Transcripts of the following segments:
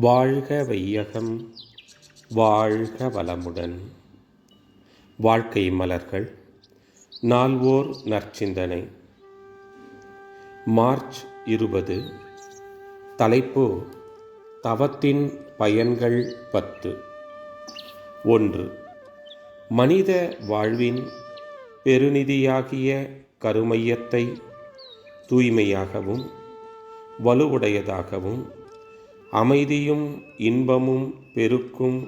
வாழ்க வையகம் வாழ்க வளமுடன். வாழ்க்கை மலர்கள் நால்வோர் நற்சிந்தனை. மார்ச் இருபது தலைப்பு தவத்தின் பயன்கள் பத்து. ஒன்று மனித வாழ்வின் பெருநிதியாகிய கருமையத்தை தூய்மையாகவும் வலுவுடையதாகவும் அமைதியும் இன்பமும் பெருக்கும்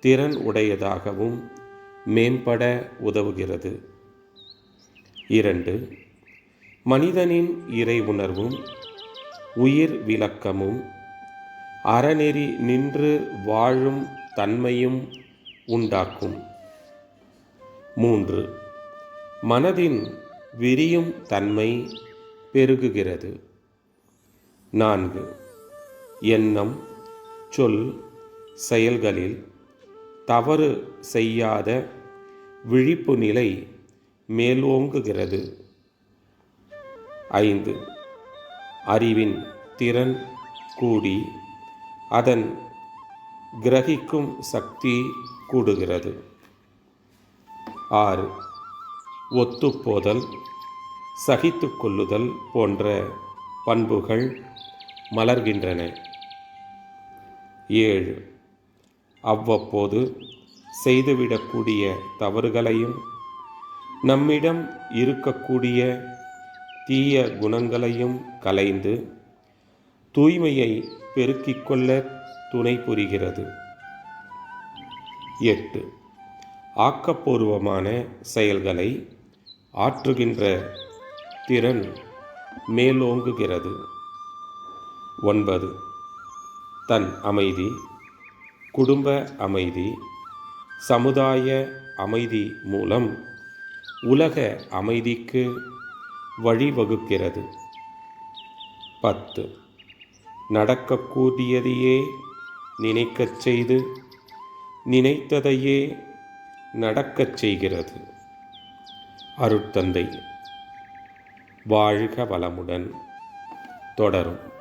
திறன் உடையதாகவும் மேம்பட உதவுகிறது. இரண்டு மனிதனின் இறை உணர்வும் உயிர் விளக்கமும் அறநெறி நின்று வாழும் தன்மையும் உண்டாக்கும். மூன்று மனதின் விரியும் தன்மை பெருகுகிறது. நான்கு எண்ணம் சொல் செயல்களில் தவறு செய்யாத விழிப்பு நிலை மேலோங்குகிறது. ஐந்து. அறிவின் திறன் கூடி அதன் கிரகிக்கும் சக்தி கூடுகிறது. ஆறு. ஒத்துப்போதல் சகித்து கொள்ளுதல் போன்ற பண்புகள் மலர்கின்றன. ஏழு. அவ்வப்போது செய்துவிடக்கூடிய தவறுகளையும் நம்மிடம் இருக்கக்கூடிய தீய குணங்களையும் கலைந்து தூய்மையை பெருக்கிக் கொள்ள துணை புரிகிறது. எட்டு. ஆக்கப்பூர்வமான செயல்களை ஆற்றுகின்ற திறன் மேலோங்குகிறது. ஒன்பது. தன் அமைதி குடும்ப அமைதி சமுதாய அமைதி மூலம் உலக அமைதிக்கு வழிவகுக்கிறது. பத்து. நடக்கக்கூடியதையே நினைக்கச் செய்து நினைத்ததையே நடக்கச் செய்கிறது. அருட்தந்தை. வாழ்க வளமுடன். தொடரும்.